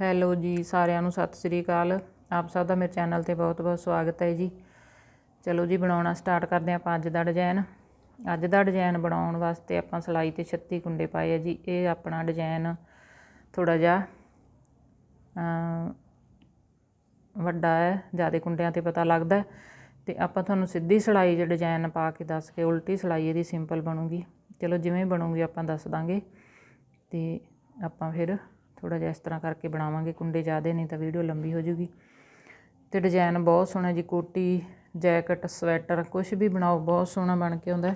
Hello ਜੀ, ਸਾਰਿਆਂ ਨੂੰ ਸਤਿ ਸ੍ਰੀ ਅਕਾਲ। ਆਪ ਸਭ ਦਾ ਮੇਰੇ ਚੈਨਲ ਤੇ ਬਹੁਤ-ਬਹੁਤ ਸਵਾਗਤ ਹੈ ਜੀ। ਚਲੋ ਜੀ, ਬਣਾਉਣਾ ਸਟਾਰਟ ਕਰਦੇ ਆਪਾਂ ਅੱਜ ਦਾ ਡਿਜ਼ਾਈਨ ਅੱਜ ਦਾ ਡਿਜ਼ਾਈਨ ਬਣਾਉਣ ਵਾਸਤੇ ਆਪਾਂ ਸਲਾਈ ਤੇ 36 ਕੁੰਡੇ ਪਾਏ ਆ ਜੀ। ਇਹ ਆਪਣਾ ਡਿਜ਼ਾਈਨ ਥੋੜਾ ਜਿਹਾ ਵੱਡਾ ਹੈ, ਜ਼ਿਆਦਾ ਕੁੰਡਿਆਂ ਤੇ ਪਤਾ ਲੱਗਦਾ ਤੇ ਆਪਾਂ ਤੁਹਾਨੂੰ ਸਿੱਧੀ ਸਲਾਈ ਦੇ ਡਿਜ਼ਾਈਨ ਪਾ ਕੇ ਦੱਸ ਕੇ ਉਲਟੀ ਸਲਾਈ ਇਹਦੀ ਸਿੰਪਲ ਬਣੂਗੀ। ਚਲੋ ਜਿਵੇਂ ਬਣੂਗੀ ਆਪਾਂ ਦੱਸ ਦਾਂਗੇ। ਤੇ ਆਪਾਂ ਫਿਰ ਥੋੜਾ ਜਿਹਾ ਇਸ ਤਰ੍ਹਾਂ ਕਰਕੇ ਬਣਾਵਾਂਗੇ, ਕੁੰਡੇ ਜ਼ਿਆਦੇ ਨਹੀਂ ਤਾਂ ਵੀਡੀਓ ਲੰਬੀ ਹੋ ਜੂਗੀ। ਤੇ ਡਿਜ਼ਾਈਨ ਬਹੁਤ ਸੋਹਣਾ ਜੀ, ਕੋਟੀ, ਜੈਕਟ, ਸਵੈਟਰ ਕੁਝ ਵੀ ਬਣਾਓ, ਬਹੁਤ ਸੋਹਣਾ ਬਣ ਕੇ ਆਉਂਦਾ।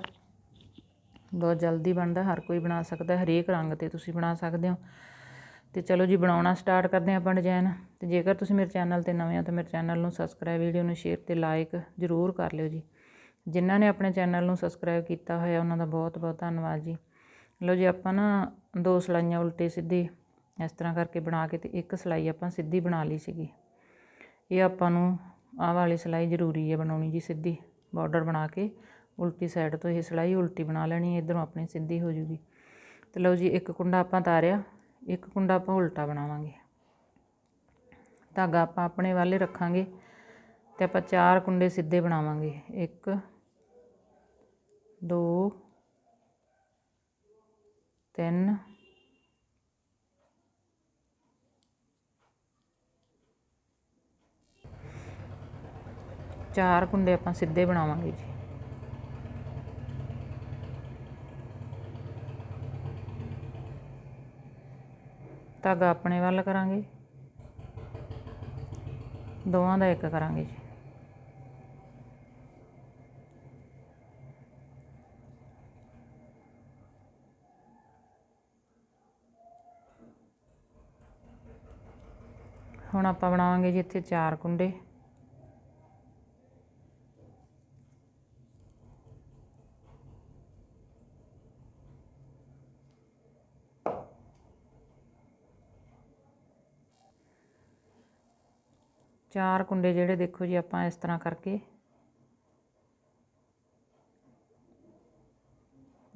ਬਹੁਤ ਜਲਦੀ ਬਣਦਾ, ਹਰ ਕੋਈ ਬਣਾ ਸਕਦਾ, ਹਰੇਕ ਰੰਗ ਤੇ ਤੁਸੀਂ ਬਣਾ ਸਕਦੇ ਹੋ। ਤੇ ਚਲੋ ਜੀ, ਬਣਾਉਣਾ ਸਟਾਰਟ ਕਰਦੇ ਆਪਾਂ ਡਿਜ਼ਾਈਨ। ਤੇ ਜੇਕਰ ਤੁਸੀਂ ਮੇਰੇ ਚੈਨਲ ਤੇ ਨਵੇਂ ਹੋ ਤਾਂ ਮੇਰੇ ਚੈਨਲ ਨੂੰ ਸਬਸਕ੍ਰਾਈਬ, ਵੀਡੀਓ ਨੂੰ ਸ਼ੇਅਰ ਤੇ ਲਾਈਕ ਜ਼ਰੂਰ ਕਰ ਲਿਓ ਜੀ। ਜਿਨ੍ਹਾਂ ਨੇ ਆਪਣੇ ਚੈਨਲ ਨੂੰ ਸਬਸਕ੍ਰਾਈਬ ਕੀਤਾ ਹੋਇਆ, ਉਹਨਾਂ ਦਾ ਬਹੁਤ ਬਹੁਤ ਧੰਨਵਾਦ ਜੀ। ਲਓ ਜੀ, ਆਪਾਂ ਨਾ ਦੋ ਸਲਾਈਆਂ ਉਲਟੇ ਸਿੱਧੇ ਇਸ ਤਰ੍ਹਾਂ ਕਰਕੇ ਬਣਾ ਕੇ ਤੇ ਇੱਕ ਸਲਾਈ ਆਪਾਂ ਸਿੱਧੀ ਬਣਾ ਲਈ ਸੀਗੀ। ਇਹ ਆਪਾਂ ਨੂੰ ਆਹ ਵਾਲੀ ਸਲਾਈ ਜ਼ਰੂਰੀ ਹੈ ਬਣਾਉਣੀ ਜੀ ਸਿੱਧੀ। ਬਾਰਡਰ ਬਣਾ ਕੇ ਉਲਟੀ ਸਾਈਡ ਤੋਂ ਇਹ ਸਲਾਈ ਉਲਟੀ ਬਣਾ ਲੈਣੀ, ਇਧਰੋਂ ਆਪਣੀ ਸਿੱਧੀ ਹੋ ਜੂਗੀ। ਤੇ ਲਓ ਜੀ, ਇੱਕ ਕੁੰਡਾ ਆਪਾਂ ਤਾਰਿਆ, ਇੱਕ ਕੁੰਡਾ ਆਪਾਂ ਉਲਟਾ ਬਣਾਵਾਂਗੇ। ਧਾਗਾ ਆਪਾਂ ਆਪਣੇ ਵਾਲੇ ਰੱਖਾਂਗੇ ਤੇ ਆਪਾਂ ਚਾਰ ਕੁੰਡੇ ਸਿੱਧੇ ਬਣਾਵਾਂਗੇ। 1 2 3 ਚਾਰ ਕੁੰਡੇ ਆਪਾਂ ਸਿੱਧੇ ਬਣਾਵਾਂਗੇ ਜੀ। ਧਾਗਾ ਆਪਣੇ ਵੱਲ ਕਰਾਂਗੇ। ਦੋਵਾਂ ਦਾ ਇੱਕ ਕਰਾਂਗੇ ਜੀ। ਹੁਣ ਆਪਾਂ ਬਣਾਵਾਂਗੇ ਜੀ ਇੱਥੇ ਚਾਰ ਕੁੰਡੇ। ਚਾਰ ਕੁੰਡੇ ਜਿਹੜੇ ਦੇਖੋ ਜੀ ਆਪਾਂ ਇਸ ਤਰ੍ਹਾਂ ਕਰਕੇ।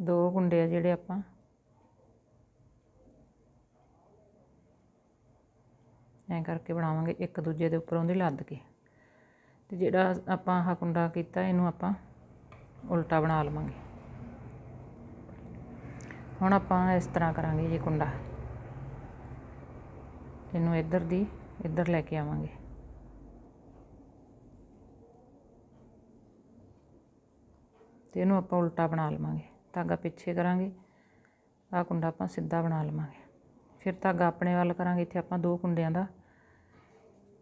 ਦੋ ਕੁੰਡੇ ਆ ਜਿਹੜੇ ਆਪਾਂ। ਐਂ ਕਰਕੇ ਬਣਾਵਾਂਗੇ ਇੱਕ ਦੂਜੇ ਦੇ ਉੱਪਰ ਦੀ ਲੱਦ ਕੇ। ਤੇ ਜਿਹੜਾ ਆਪਾਂ ਆਹ ਕੁੰਡਾ ਕੀਤਾ, ਇਹਨੂੰ ਆਪਾਂ ਉਲਟਾ ਬਣਾ ਲਵਾਂਗੇ। ਹੁਣ ਆਪਾਂ ਇਸ ਤਰ੍ਹਾਂ ਕਰਾਂਗੇ ਜੀ ਕੁੰਡਾ। ਇਹਨੂੰ ਇੱਧਰ ਦੀ, ਇੱਧਰ ਲੈ ਕੇ ਆਵਾਂਗੇ। ਤੇ ਇਹਨੂੰ ਆਪਾਂ ਉਲਟਾ ਬਣਾ ਲਵਾਂਗੇ। ਧਾਗਾ ਪਿੱਛੇ ਕਰਾਂਗੇ, ਆਹ ਕੁੰਡਾ ਆਪਾਂ ਸਿੱਧਾ ਬਣਾ ਲਵਾਂਗੇ। ਫਿਰ ਧਾਗਾ ਆਪਣੇ ਵੱਲ ਕਰਾਂਗੇ, ਇੱਥੇ ਆਪਾਂ ਦੋ ਕੁੰਡਿਆਂ ਦਾ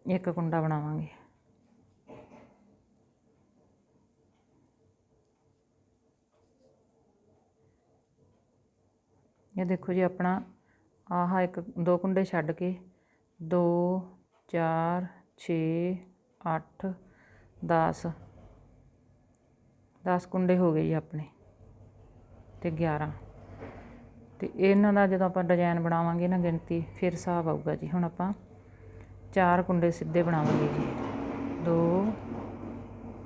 ਇੱਕ ਕੁੰਡਾ ਬਣਾਵਾਂਗੇ। ਇਹ ਦੇਖੋ ਜੀ ਆਪਣਾ, ਆਹ ਇੱਕ, ਦੋ ਕੁੰਡੇ ਛੱਡ ਕੇ 2 4 6 8 10 10 ਕੁੰਡੇ ਹੋ ਗਏ ਜੀ ਆਪਣੇ ਤੇ 11 ਤੇ ਇਹਨਾਂ ਦਾ ਜਦੋਂ ਆਪਾਂ ਡਿਜ਼ਾਈਨ ਬਣਾਵਾਂਗੇ ਨਾ ਗਿਣਤੀ, ਫਿਰ ਹਿਸਾਬ ਆਊਗਾ ਜੀ। ਹੁਣ ਆਪਾਂ ਚਾਰ ਕੁੰਡੇ ਸਿੱਧੇ ਬਣਾਵਾਂਗੇ ਜੀ। 2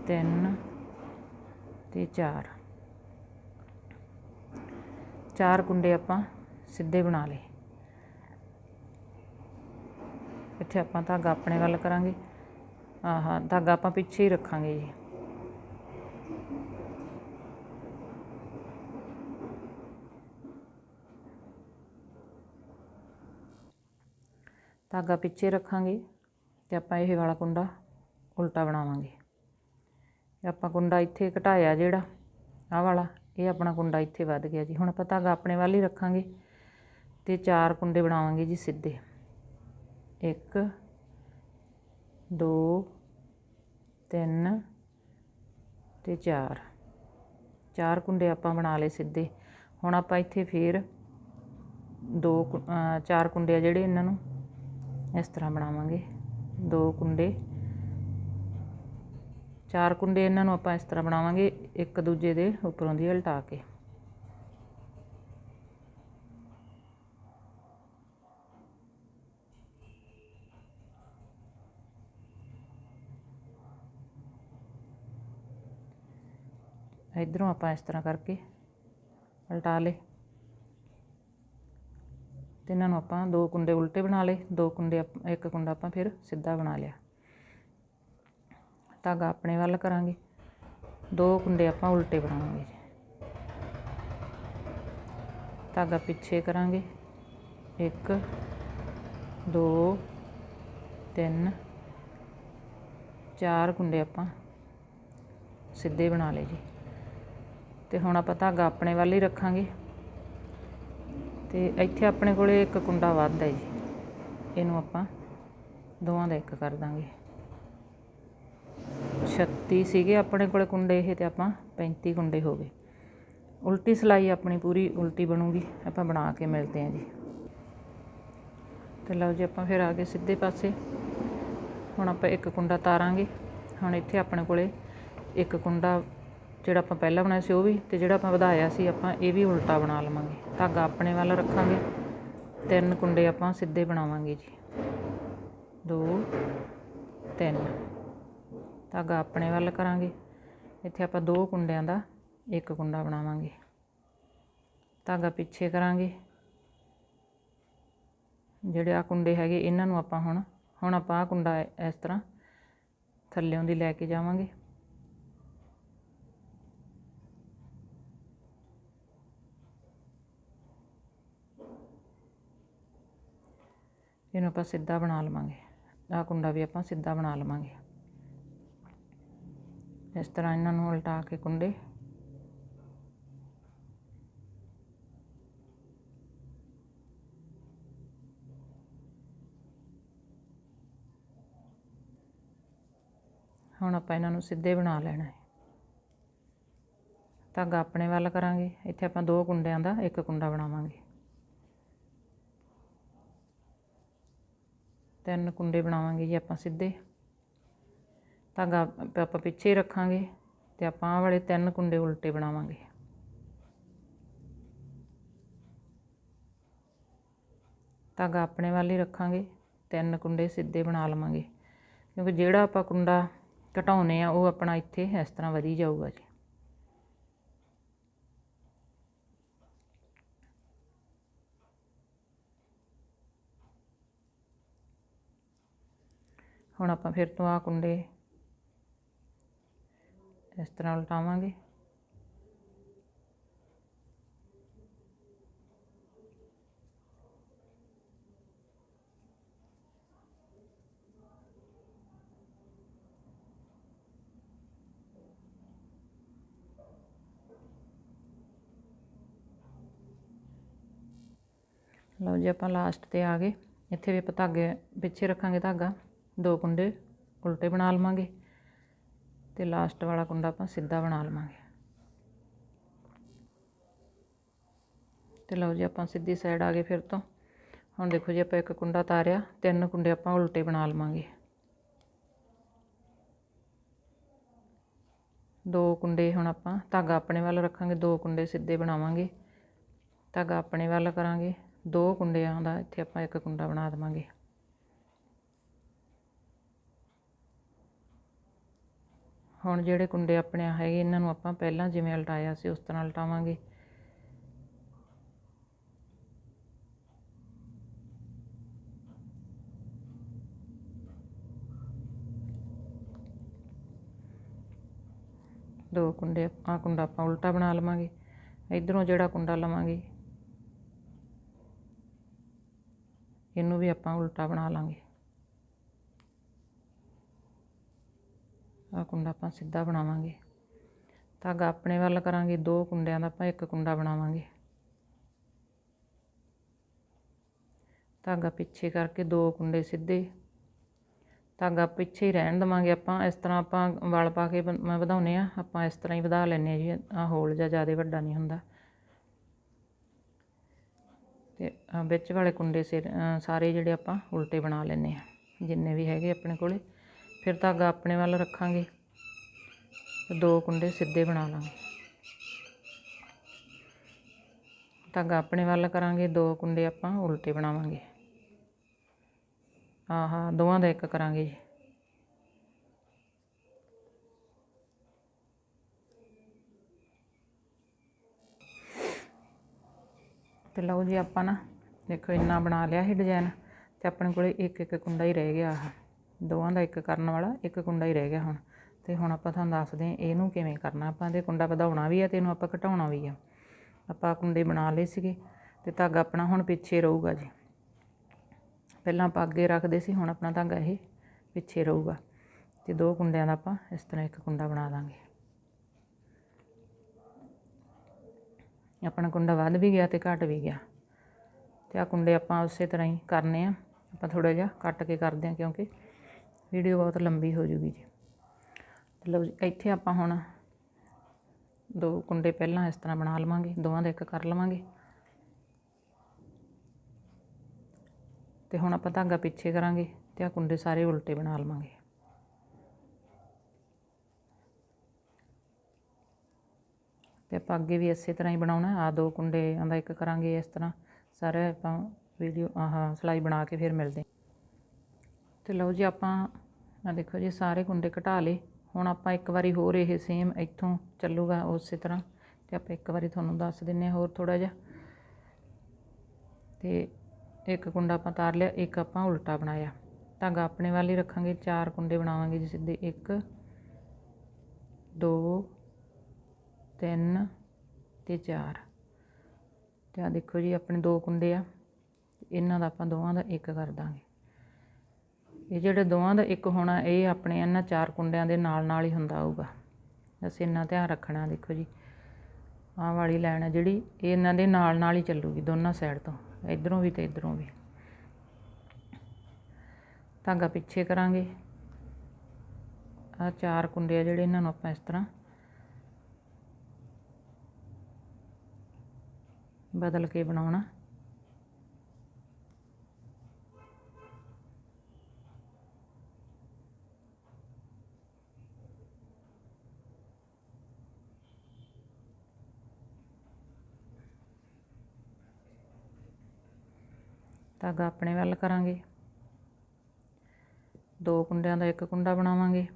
3 ਤੇ 4 ਚਾਰ ਕੁੰਡੇ ਆਪਾਂ ਸਿੱਧੇ ਬਣਾ ਲਏ। ਇੱਥੇ ਆਪਾਂ ਧਾਗਾ ਆਪਣੇ ਵੱਲ ਕਰਾਂਗੇ। ਆਹਾ, ਧਾਗਾ ਆਪਾਂ ਪਿੱਛੇ ਹੀ ਰੱਖਾਂਗੇ ਜੀ। ਧਾਗਾ ਪਿੱਛੇ ਰੱਖਾਂਗੇ ਤੇ ਆਪਾਂ ਇਹ ਵਾਲਾ ਕੁੰਡਾ ਉਲਟਾ ਬਣਾਵਾਂਗੇ। ਆਪਾਂ ਕੁੰਡਾ ਇੱਥੇ ਘਟਾਇਆ ਜਿਹੜਾ, ਆਹ ਵਾਲਾ, ਇਹ ਆਪਣਾ ਕੁੰਡਾ ਇੱਥੇ ਵੱਧ ਗਿਆ ਜੀ। ਹੁਣ ਆਪਾਂ ਧਾਗਾ ਆਪਣੇ ਵੱਲ ਹੀ ਰੱਖਾਂਗੇ ਤੇ ਚਾਰ ਕੁੰਡੇ ਬਣਾਵਾਂਗੇ ਜੀ ਸਿੱਧੇ। 1 2 3 ਤੇ 4 ਚਾਰ ਕੁੰਡੇ ਆਪਾਂ ਬਣਾ ਲਏ ਸਿੱਧੇ। ਹੁਣ ਆਪਾਂ ਇੱਥੇ ਫੇਰ ਦੋ ਚਾਰ ਕੁੰਡੇ ਆ ਜਿਹੜੇ ਇਹਨਾਂ ਨੂੰ ਇਸ ਤਰ੍ਹਾਂ ਬਣਾਵਾਂਗੇ। ਦੋ ਕੁੰਡੇ। ਚਾਰ ਕੁੰਡੇ ਇਹਨਾਂ ਨੂੰ ਆਪਾਂ ਇਸ ਤਰ੍ਹਾਂ ਬਣਾਵਾਂਗੇ, ਇੱਕ ਦੂਜੇ ਦੇ ਉੱਪਰੋਂ ਦੀ ਉਲਟਾ ਕੇ। ਇਧਰੋਂ ਆਪਾਂ ਇਸ ਤਰ੍ਹਾਂ ਕਰਕੇ ਉਲਟਾ ਲੇ ਤੇ ਇਹਨਾਂ ਨੂੰ ਆਪਾਂ ਦੋ ਕੁੰਡੇ ਉਲਟੇ ਬਣਾ ਲਏ, ਦੋ ਕੁੰਡੇ ਆਪ- ਇੱਕ ਕੁੰਡਾ ਆਪਾਂ ਫਿਰ ਸਿੱਧਾ ਬਣਾ ਲਿਆ। ਧਾਗਾ ਆਪਣੇ ਵੱਲ ਕਰਾਂਗੇ। ਦੋ ਕੁੰਡੇ ਆਪਾਂ ਉਲਟੇ ਬਣਾਵਾਂਗੇ ਜੀ। ਧਾਗਾ ਪਿੱਛੇ ਕਰਾਂਗੇ। 1 2 3 ਚਾਰ ਕੁੰਡੇ ਆਪਾਂ ਸਿੱਧੇ ਬਣਾ ਲਏ ਜੀ। ਤੇ ਹੁਣ ਆਪਾਂ ਧਾਗਾ ਆਪਣੇ ਵੱਲ ਹੀ ਰੱਖਾਂਗੇ। ਤੇ ਇੱਥੇ ਆਪਣੇ ਕੋਲੇ ਇੱਕ ਕੁੰਡਾ ਵੱਧ ਹੈ ਜੀ। ਇਹਨੂੰ ਆਪਾਂ ਦੋਵਾਂ ਦਾ ਇੱਕ ਕਰ ਦਾਂਗੇ। 36 ਸੀਗੇ ਆਪਣੇ ਕੋਲੇ ਕੁੰਡੇ ਇਹ ਤੇ ਆਪਾਂ 35 ਕੁੰਡੇ ਹੋ ਗਏ। ਉਲਟੀ ਸਲਾਈ ਆਪਣੀ ਪੂਰੀ ਉਲਟੀ ਬਣੂਗੀ। ਆਪਾਂ ਬਣਾ ਕੇ ਮਿਲਦੇ ਹਾਂ ਜੀ। ਤੇ ਲਓ ਜੀ, ਆਪਾਂ ਫਿਰ ਆ ਗਏ ਸਿੱਧੇ ਪਾਸੇ। ਹੁਣ ਆਪਾਂ ਇੱਕ ਕੁੰਡਾ ਤਾਰਾਂਗੇ। ਹੁਣ ਇੱਥੇ ਆਪਣੇ ਕੋਲੇ ਇੱਕ ਕੁੰਡਾ ਜਿਹੜਾ ਆਪਾਂ ਪਹਿਲਾਂ ਬਣਾਇਆ ਸੀ ਉਹ ਵੀ ਤੇ ਜਿਹੜਾ ਆਪਾਂ ਵਧਾਇਆ ਸੀ ਆਪਾਂ ਇਹ ਵੀ ਉਲਟਾ ਬਣਾ ਲਵਾਂਗੇ। ਧਾਗਾ ਆਪਣੇ ਵੱਲ ਰੱਖਾਂਗੇ। ਤਿੰਨ ਕੁੰਡੇ ਆਪਾਂ ਸਿੱਧੇ ਬਣਾਵਾਂਗੇ ਜੀ। 2 3 ਧਾਗਾ ਆਪਣੇ ਵੱਲ ਕਰਾਂਗੇ। ਇੱਥੇ ਆਪਾਂ ਦੋ ਕੁੰਡਿਆਂ ਦਾ ਇੱਕ ਕੁੰਡਾ ਬਣਾਵਾਂਗੇ। ਧਾਗਾ ਪਿੱਛੇ ਕਰਾਂਗੇ। ਜਿਹੜੇ ਆ ਕੁੰਡੇ ਹੈਗੇ, ਇਹਨਾਂ ਨੂੰ ਆਪਾਂ ਹੁਣ ਹੁਣ ਆਪਾਂ ਆ ਕੁੰਡਾ ਇਸ ਤਰ੍ਹਾਂ ਥੱਲਿਓਂ ਦੀ ਲੈ ਕੇ ਜਾਵਾਂਗੇ। ਇਹਨੂੰ ਆਪਾਂ ਸਿੱਧਾ ਬਣਾ ਲਵਾਂਗੇ। ਆਹ ਕੁੰਡਾ ਵੀ ਆਪਾਂ ਸਿੱਧਾ ਬਣਾ ਲਵਾਂਗੇ। ਇਸ ਤਰ੍ਹਾਂ ਇਹਨਾਂ ਨੂੰ ਉਲਟਾ ਕੇ ਕੁੰਡੇ। ਹੁਣ ਆਪਾਂ ਇਹਨਾਂ ਨੂੰ ਸਿੱਧੇ ਬਣਾ ਲੈਣਾ ਹੈ। ਧਾਗਾ ਆਪਣੇ ਵੱਲ ਕਰਾਂਗੇ। ਇੱਥੇ ਆਪਾਂ ਦੋ ਕੁੰਡਿਆਂ ਦਾ ਇੱਕ ਕੁੰਡਾ ਬਣਾਵਾਂਗੇ। ਤਿੰਨ ਕੁੰਡੇ ਬਣਾਵਾਂਗੇ ਜੀ ਆਪਾਂ ਸਿੱਧੇ। ਧਾਗਾ ਆਪਾਂ ਪਿੱਛੇ ਰੱਖਾਂਗੇ ਤੇ ਆਪਾਂ ਆਹ ਵਾਲੇ ਤਿੰਨ ਕੁੰਡੇ ਉਲਟੇ ਬਣਾਵਾਂਗੇ। ਧਾਗਾ ਆਪਣੇ ਵੱਲ ਹੀ ਰੱਖਾਂਗੇ, ਤਿੰਨ ਕੁੰਡੇ ਸਿੱਧੇ ਬਣਾ ਲਵਾਂਗੇ। ਕਿਉਂਕਿ ਜਿਹੜਾ ਆਪਾਂ ਕੁੰਡਾ ਘਟਾਉਨੇ ਆ, ਉਹ ਆਪਣਾ ਇੱਥੇ ਇਸ ਤਰ੍ਹਾਂ ਵਧੀ ਜਾਊਗਾ ਜੀ। ਹੁਣ ਆਪਾਂ ਫਿਰ ਤੋਂ ਆ ਕੁੰਡੇ ਇਸ ਤਰ੍ਹਾਂ ਉਲਟਾਵਾਂਗੇ। ਲਓ ਜੀ ਆਪਾਂ ਲਾਸਟ ਤੇ ਆ ਗਏ। ਇੱਥੇ ਵੀ ਆਪਾਂ ਧਾਗੇ ਪਿੱਛੇ ਰੱਖਾਂਗੇ ਧਾਗਾ। ਦੋ ਕੁੰਡੇ ਉਲਟੇ ਬਣਾ ਲਵਾਂਗੇ ਤੇ ਲਾਸਟ ਵਾਲਾ ਕੁੰਡਾ ਆਪਾਂ ਸਿੱਧਾ ਬਣਾ ਲਵਾਂਗੇ। ਤੇ ਲਓ ਜੀ ਆਪਾਂ ਸਿੱਧੀ ਸਾਈਡ ਆ ਗਏ ਫਿਰ ਤੋਂ। ਹੁਣ ਦੇਖੋ ਜੀ ਆਪਾਂ ਇੱਕ ਕੁੰਡਾ ਤਾਰਿਆ, ਤਿੰਨ ਕੁੰਡੇ ਆਪਾਂ ਉਲਟੇ ਬਣਾ ਲਵਾਂਗੇ। ਦੋ ਕੁੰਡੇ ਹੁਣ ਆਪਾਂ ਧਾਗਾ ਆਪਣੇ ਵੱਲ ਰੱਖਾਂਗੇ, ਦੋ ਕੁੰਡੇ ਸਿੱਧੇ ਬਣਾਵਾਂਗੇ। ਧਾਗਾ ਆਪਣੇ ਵੱਲ ਕਰਾਂਗੇ, ਦੋ ਕੁੰਡਿਆਂ ਦਾ ਇੱਥੇ ਆਪਾਂ ਇੱਕ ਕੁੰਡਾ ਬਣਾ ਦੇਵਾਂਗੇ। ਹੁਣ ਜਿਹੜੇ ਕੁੰਡੇ ਆਪਣੇ ਹੈਗੇ, ਇਹਨਾਂ ਨੂੰ ਆਪਾਂ ਪਹਿਲਾਂ ਜਿਵੇਂ ਉਲਟਾਇਆ ਸੀ, ਉਸ ਤਰ੍ਹਾਂ ਉਲਟਾਵਾਂਗੇ। ਦੋ ਕੁੰਡੇ ਆ ਕੁੰਡਾ ਆਪਾਂ ਉਲਟਾ ਬਣਾ ਲਵਾਂਗੇ। ਇਧਰੋਂ ਜਿਹੜਾ ਕੁੰਡਾ ਲਵਾਂਗੇ, ਇਹਨੂੰ ਵੀ ਆਪਾਂ ਉਲਟਾ ਬਣਾ ਲਾਂਗੇ। ਆ ਕੁੰਡਾ ਆਪਾਂ ਸਿੱਧਾ ਬਣਾਵਾਂਗੇ। ਧਾਗਾ ਆਪਣੇ ਵੱਲ ਕਰਾਂਗੇ, ਦੋ ਕੁੰਡਿਆਂ ਦਾ ਆਪਾਂ ਇੱਕ ਕੁੰਡਾ ਬਣਾਵਾਂਗੇ। ਧਾਗਾ ਪਿੱਛੇ ਕਰਕੇ ਦੋ ਕੁੰਡੇ ਸਿੱਧੇ। ਧਾਗਾ ਪਿੱਛੇ ਹੀ ਰਹਿਣ ਦਵਾਂਗੇ ਆਪਾਂ। ਇਸ ਤਰ੍ਹਾਂ ਆਪਾਂ ਵਲ ਪਾ ਕੇ ਬ- ਵਧਾਉਂਦੇ ਆ ਆਪਾਂ ਇਸ ਤਰ੍ਹਾਂ ਹੀ ਵਧਾ ਲੈਂਦੇ ਆ ਜੀ। ਆ ਹੋਲ ਜਿਹਾ ਜ਼ਿਆਦਾ ਵੱਡਾ ਨਹੀਂ ਹੁੰਦਾ। ਤੇ ਵਿੱਚ ਵਾਲੇ ਕੁੰਡੇ ਸਿਰ ਸਾਰੇ ਜਿਹੜੇ ਆਪਾਂ ਉਲਟੇ ਬਣਾ ਲੈਂਦੇ ਆ ਜਿੰਨੇ ਵੀ ਹੈਗੇ ਆਪਣੇ ਕੋਲੇ। ਫਿਰ ਧਾਗਾ ਆਪਣੇ ਵੱਲ ਰੱਖਾਂਗੇ। ਤੇ ਦੋ ਕੁੰਡੇ ਸਿੱਧੇ ਬਣਾ ਲਾਂਗੇ। ਧਾਗਾ ਆਪਣੇ ਵੱਲ ਕਰਾਂਗੇ, ਦੋ ਕੁੰਡੇ ਆਪਾਂ ਉਲਟੇ ਬਣਾਵਾਂਗੇ। ਆਹਾ, ਦੋਵਾਂ ਦਾ ਇੱਕ ਕਰਾਂਗੇ ਜੀ। ਤੇ ਲਓ ਜੀ ਆਪਾਂ ਨਾ, ਦੇਖੋ ਇੰਨਾ ਬਣਾ ਲਿਆ ਇਹ ਡਿਜ਼ਾਈਨ ਤੇ ਆਪਣੇ ਕੋਲੇ ਇੱਕ ਇੱਕ ਕੁੰਡਾ ਹੀ ਰਹਿ ਗਿਆ ਆਹ। ਦੋਵਾਂ ਦਾ ਇੱਕ ਕਰਨ ਵਾਲਾ, ਇੱਕ ਕੁੰਡਾ ਹੀ ਰਹਿ ਗਿਆ ਹੁਣ। ਤੇ ਹੁਣ ਆਪਾਂ ਤੁਹਾਨੂੰ ਦੱਸਦੇ ਹਾਂ ਇਹਨੂੰ ਕਿਵੇਂ ਕਰਨਾ। ਆਪਾਂ ਤੇ ਕੁੰਡਾ ਵਧਾਉਣਾ ਵੀ ਆ ਤੇ ਇਹਨੂੰ ਆਪਾਂ ਘਟਾਉਣਾ ਵੀ ਆ। ਆਪਾਂ ਕੁੰਡੇ ਬਣਾ ਲਏ ਸੀਗੇ ਤੇ ਧਾਗਾ ਆਪਣਾ ਹੁਣ ਪਿੱਛੇ ਰਹੂਗਾ ਜੀ। ਪਹਿਲਾਂ ਆਪਾਂ ਅੱਗੇ ਰੱਖਦੇ ਸੀ, ਹੁਣ ਆਪਣਾ ਧਾਗਾ ਇਹ ਪਿੱਛੇ ਰਹੂਗਾ। ਤੇ ਦੋ ਕੁੰਡਿਆਂ ਦਾ ਆਪਾਂ ਇਸ ਤਰ੍ਹਾਂ ਇੱਕ ਕੁੰਡਾ ਬਣਾ ਦਾਂਗੇ। ਆਪਣਾ ਕੁੰਡਾ ਵੱਧ ਵੀ ਗਿਆ ਤੇ ਘਟ ਵੀ ਗਿਆ। ਤੇ ਆ ਕੁੰਡੇ ਆਪਾਂ ਉਸੇ ਤਰ੍ਹਾਂ ਹੀ ਕਰਨੇ ਆ। ਆਪਾਂ ਥੋੜਾ ਜਿਹਾ ਕੱਟ ਕੇ ਕਰਦੇ ਆ ਕਿਉਂਕਿ ਵੀਡੀਓ ਬਹੁਤ ਲੰਬੀ ਹੋ ਜੂਗੀ ਜੀ। ਲਓ ਜੀ, ਇੱਥੇ ਆਪਾਂ ਹੁਣ ਦੋ ਕੁੰਡੇ ਪਹਿਲਾਂ ਇਸ ਤਰ੍ਹਾਂ ਬਣਾ ਲਵਾਂਗੇ, ਦੋਵਾਂ ਦਾ ਇੱਕ ਕਰ ਲਵਾਂਗੇ। ਤੇ ਹੁਣ ਆਪਾਂ ਧਾਗਾ ਪਿੱਛੇ ਕਰਾਂਗੇ ਤੇ ਆ ਕੁੰਡੇ ਸਾਰੇ ਉਲਟੇ ਬਣਾ ਲਵਾਂਗੇ। ਤੇ ਆਪਾਂ ਅੱਗੇ ਵੀ ਇਸੇ ਤਰ੍ਹਾਂ ਹੀ ਬਣਾਉਣਾ ਆ ਦੋ ਕੁੰਡਿਆਂ ਦਾ ਇੱਕ ਕਰਾਂਗੇ ਇਸ ਤਰ੍ਹਾਂ। ਸਾਰੇ ਆਪਾਂ ਵੀਡੀਓ, ਆਹ ਸਲਾਈ ਬਣਾ ਕੇ ਫਿਰ ਮਿਲਦੇ ਤੇ ਲਓ ਜੀ ਆਪਾਂ ਆ ਦੇਖੋ ਜੀ ਸਾਰੇ ਕੁੰਡੇ ਘਟਾ ਲਏ। ਹੁਣ ਆਪਾਂ ਇੱਕ ਵਾਰੀ ਹੋਰ ਇਹ ਸੇਮ ਇੱਥੋਂ ਚੱਲੂਗਾ ਉਸੇ ਤਰ੍ਹਾਂ। ਤੇ ਆਪਾਂ ਇੱਕ ਵਾਰੀ ਤੁਹਾਨੂੰ ਦੱਸ ਦਿੰਨੇ ਆ ਹੋਰ ਥੋੜਾ ਜਿਹਾ। ਤੇ ਇੱਕ ਕੁੰਡਾ ਆਪਾਂ ਤਾਰ ਲਿਆ, ਇੱਕ ਆਪਾਂ ਉਲਟਾ ਬਣਾਇਆ। ਧਾਗਾ ਆਪਣੇ ਵੱਲ ਹੀ ਰੱਖਾਂਗੇ, ਚਾਰ ਕੁੰਡੇ ਬਣਾਵਾਂਗੇ ਜੀ ਸਿੱਧੇ। 1 2 3 ਤੇ 4 ਤੇ ਆ ਦੇਖੋ ਜੀ ਆਪਣੇ ਦੋ ਕੁੰਡੇ ਆ। ਇਹਨਾਂ ਦਾ ਆਪਾਂ ਦੋਵਾਂ ਦਾ ਇੱਕ ਕਰ ਦਾਂਗੇ। ਇਹ ਜਿਹੜੇ ਦੋਵਾਂ ਦਾ ਇੱਕ ਹੋਣਾ, ਇਹ ਆਪਣੇ ਇਹਨਾਂ ਚਾਰ ਕੁੰਡਿਆਂ ਦੇ ਨਾਲ ਨਾਲ ਹੀ ਹੁੰਦਾ ਹੋਊਗਾ। ਅਸੀਂ ਇੰਨਾ ਧਿਆਨ ਰੱਖਣਾ, ਦੇਖੋ ਜੀ। ਆਹ ਵਾਲੀ ਲਾਈਨ ਹੈ ਜਿਹੜੀ, ਇਹ ਇਹਨਾਂ ਦੇ ਨਾਲ ਨਾਲ ਹੀ ਚੱਲੂਗੀ, ਦੋਨਾਂ ਸਾਈਡ ਤੋਂ, ਇਧਰੋਂ ਵੀ ਤੇ ਇਧਰੋਂ ਵੀ। ਧਾਗਾ ਪਿੱਛੇ ਕਰਾਂਗੇ। ਆ ਚਾਰ ਕੁੰਡੇ ਆ ਜਿਹੜੇ ਇਹਨਾਂ ਨੂੰ ਆਪਾਂ ਇਸ ਤਰ੍ਹਾਂ ਬਦਲ ਕੇ ਬਣਾਉਣਾ। ਧਾਗਾ ਆਪਣੇ ਵੱਲ ਕਰਾਂਗੇ। ਦੋ ਕੁੰਡਿਆਂ ਦਾ ਇੱਕ ਕੁੰਡਾ ਬਣਾਵਾਂਗੇ।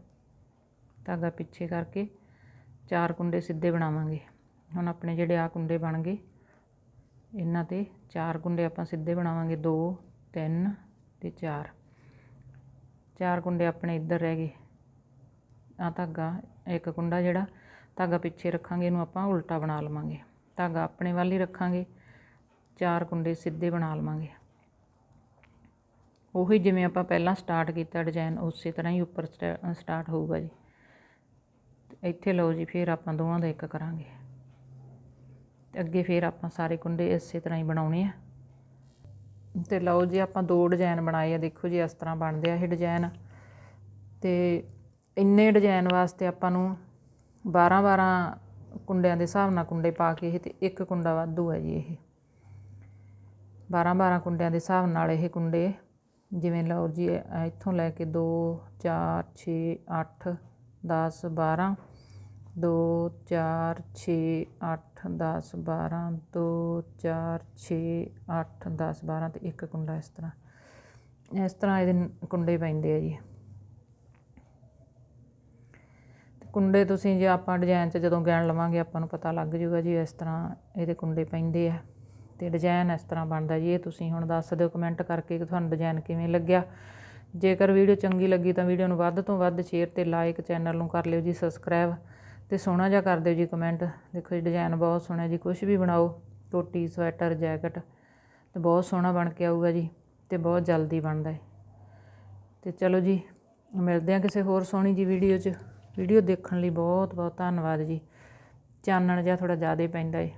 ਧਾਗਾ ਪਿੱਛੇ ਕਰਕੇ ਚਾਰ ਕੁੰਡੇ ਸਿੱਧੇ ਬਣਾਵਾਂਗੇ। ਹੁਣ ਆਪਣੇ ਜਿਹੜੇ ਆ ਕੁੰਡੇ ਬਣ ਗਏ, ਇਹਨਾਂ ਤੇ ਚਾਰ ਕੁੰਡੇ ਆਪਾਂ ਸਿੱਧੇ ਬਣਾਵਾਂਗੇ। 2 3 ਤੇ 4 ਚਾਰ ਕੁੰਡੇ ਆਪਣੇ ਇੱਧਰ ਰਹਿ ਗਏ। ਆ ਧਾਗਾ, ਇੱਕ ਕੁੰਡਾ ਜਿਹੜਾ ਧਾਗਾ ਪਿੱਛੇ ਰੱਖਾਂਗੇ, ਇਹਨੂੰ ਆਪਾਂ ਉਲਟਾ ਬਣਾ ਲਵਾਂਗੇ। ਧਾਗਾ ਆਪਣੇ ਵੱਲ ਹੀ ਰੱਖਾਂਗੇ। ਚਾਰ ਕੁੰਡੇ ਸਿੱਧੇ ਬਣਾ ਲਵਾਂਗੇ। ਉਹੀ ਜਿਵੇਂ ਆਪਾਂ ਪਹਿਲਾਂ ਸਟਾਰਟ ਕੀਤਾ ਡਿਜ਼ਾਈਨ ਉਸੇ ਤਰ੍ਹਾਂ ਹੀ ਉੱਪਰ ਸਟਾਰਟ ਹੋਊਗਾ ਜੀ। ਇੱਥੇ ਲਓ ਜੀ, ਫਿਰ ਆਪਾਂ ਦੋਵਾਂ ਦਾ ਇੱਕ ਕਰਾਂਗੇ। ਤੇ ਅੱਗੇ ਫਿਰ ਆਪਾਂ ਸਾਰੇ ਕੁੰਡੇ ਇਸੇ ਤਰ੍ਹਾਂ ਹੀ ਬਣਾਉਣੇ ਆ। ਤੇ ਲਓ ਜੀ, ਆਪਾਂ ਦੋ ਡਿਜ਼ਾਈਨ ਬਣਾਏ ਆ। ਦੇਖੋ ਜੀ, ਇਸ ਤਰ੍ਹਾਂ ਬਣਦੇ ਆ ਇਹ ਡਿਜ਼ਾਈਨ ਤੇ ਇੰਨੇ ਡਿਜ਼ਾਈਨ ਵਾਸਤੇ ਆਪਾਂ ਨੂੰ 12 12 ਕੁੰਡਿਆਂ ਦੇ ਹਿਸਾਬ ਨਾਲ ਕੁੰਡੇ ਪਾ ਕੇ ਇਹ ਤੇ ਇੱਕ ਕੁੰਡਾ ਵਾਧੂ ਹੈ ਜੀ ਇਹ। 12 12 ਕੁੰਡਿਆਂ ਦੇ ਹਿਸਾਬ ਨਾਲ ਇਹ ਕੁੰਡੇ ਜਿਵੇਂ ਲਓ ਜੀ ਇੱਥੋਂ ਲੈ ਕੇ 2 4 6 8 10 12 2 4 6 8 10 12 2 4 6 8 10 12 ਤੇ ਇੱਕ ਕੁੰਡਾ ਇਸ ਤਰ੍ਹਾਂ। ਇਸ ਤਰ੍ਹਾਂ ਇਹਦੇ ਕੁੰਡੇ ਪੈਂਦੇ ਆ ਜੀ। ਤੇ ਕੁੰਡੇ ਤੁਸੀਂ ਜੇ ਆਪਾਂ ਡਿਜ਼ਾਈਨ 'ਚ ਜਦੋਂ ਗਹਿਣ ਲਵਾਂਗੇ ਆਪਾਂ ਨੂੰ ਪਤਾ ਲੱਗ ਜੂਗਾ ਜੀ ਇਸ ਤਰ੍ਹਾਂ ਇਹਦੇ ਕੁੰਡੇ ਪੈਂਦੇ ਆ। ਤੇ ਡਿਜ਼ਾਈਨ ਇਸ ਤਰ੍ਹਾਂ ਬਣਦਾ ਜੀ, ਇਹ ਤੁਸੀਂ ਹੁਣ ਦੱਸ ਦਿਓ ਕਮੈਂਟ ਕਰਕੇ ਕਿ ਤੁਹਾਨੂੰ ਡਿਜ਼ਾਈਨ ਕਿਵੇਂ ਲੱਗਿਆ। ਜੇਕਰ ਵੀਡੀਓ ਚੰਗੀ ਲੱਗੀ ਤਾਂ ਵੀਡੀਓ ਨੂੰ ਵੱਧ ਤੋਂ ਵੱਧ ਸ਼ੇਅਰ ਤੇ ਲਾਈਕ ਚੈਨਲ ਨੂੰ ਕਰ ਲਿਓ ਜੀ ਸਬਸਕ੍ਰਾਈਬ ਤੇ ਸੋਹਣਾ ਜਿਹਾ ਕਰ ਦਿਓ ਜੀ ਕਮੈਂਟ ਦੇਖੋ ਜੀ ਡਿਜ਼ਾਈਨ ਬਹੁਤ ਸੋਹਣਾ ਜੀ ਕੁਝ ਵੀ ਬਣਾਓ ਕੋਟੀ ਸਵੈਟਰ ਜੈਕਟ ਤੇ ਬਹੁਤ ਸੋਹਣਾ ਬਣ ਕੇ ਆਊਗਾ ਜੀ ਤੇ ਬਹੁਤ ਜਲਦੀ ਬਣਦਾ ਹੈ। ਤੇ ਚਲੋ ਜੀ, ਮਿਲਦੇ ਹਾਂ ਕਿਸੇ ਹੋਰ ਸੋਹਣੀ ਜੀ ਵੀਡੀਓ 'ਚ। ਵੀਡੀਓ ਦੇਖਣ ਲਈ ਬਹੁਤ ਬਹੁਤ ਧੰਨਵਾਦ ਜੀ। ਚਾਨਣ ਜਿਹਾ ਥੋੜਾ ਜ਼ਿਆਦਾ ਪੈਂਦਾ ਹੈ।